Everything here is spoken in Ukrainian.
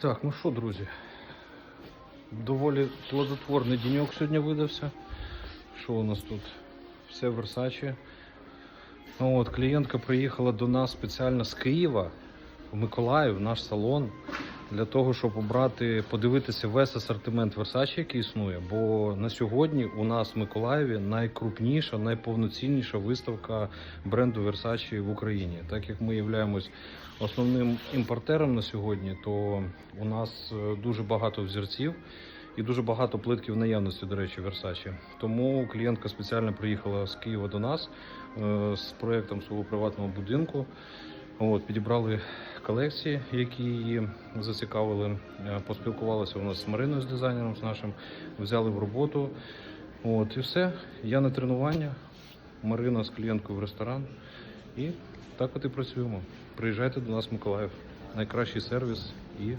Так, ну що, друзі, доволі плодотворний деньок сьогодні видався. Що у нас тут? Все в Версачі. Ну, от, клієнтка приїхала до нас спеціально з Києва в Миколаїв, в наш салон, для того, щоб обрати, подивитися весь асортимент Versace, який існує. Бо на сьогодні у нас в Миколаєві найкрупніша, найповноцінніша виставка бренду Versace в Україні. Так як ми являємось основним імпортером на сьогодні, то у нас е, дуже багато взірців. І дуже багато плитків наявності, до речі, Versace. Тому клієнтка спеціально приїхала з Києва до нас е, з проєктом свого приватного будинку. От, підібрали колекції, які її зацікавили. Е, Поспілкувалися у нас з Мариною, з дизайнером з нашим, взяли в роботу. От, і все. Я на тренування, Марина з клієнткою в ресторан. І так от і працюємо. Приїжджайте до нас Миколаїв. Найкращий сервіс і